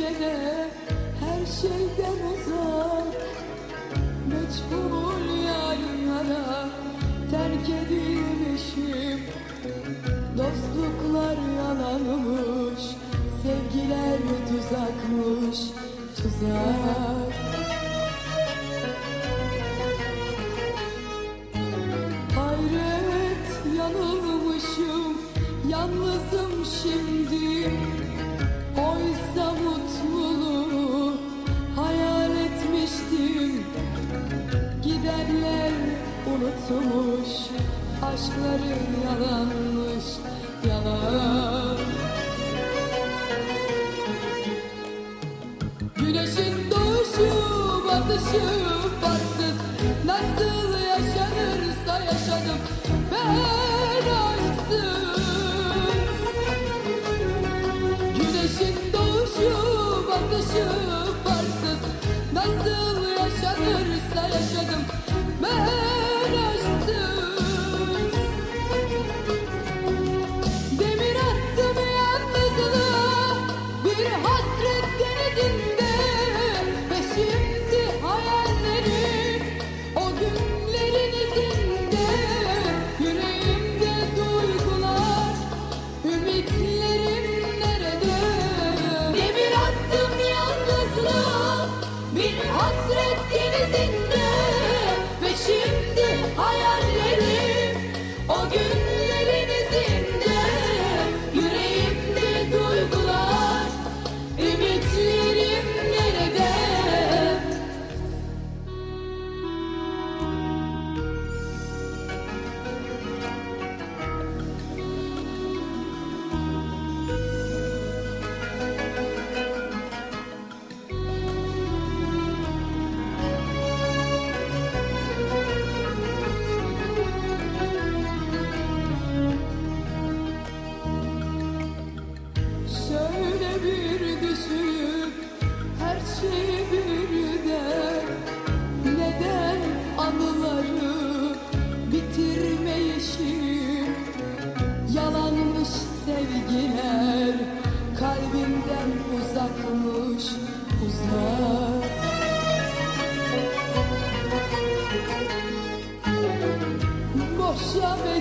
köşede her şeyden uzak. Meçhul yarınlara terk edilmişim. Dostluklar yalanmış, sevgiler tuzakmış, tuzak aşkları yalanmış, yalan. Güneşin doğuşu, batışı farksız. Nasıl yaşanırsa yaşadım ben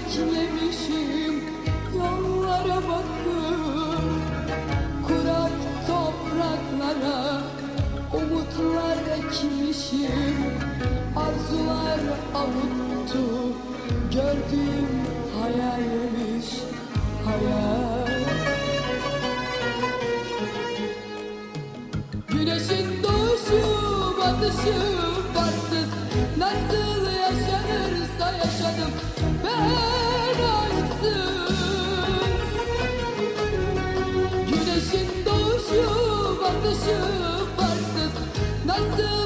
beklemişim yollara bakıp Kurak topraklara umutlar ekmişim. Arzular avuttu. Gördüğüm hayalmiş hayal. Güneşin doğuşu, batışı farksız Nasıl yaşanırsa yaşadım ben Güneşin doğuşu batışı varsız nasıl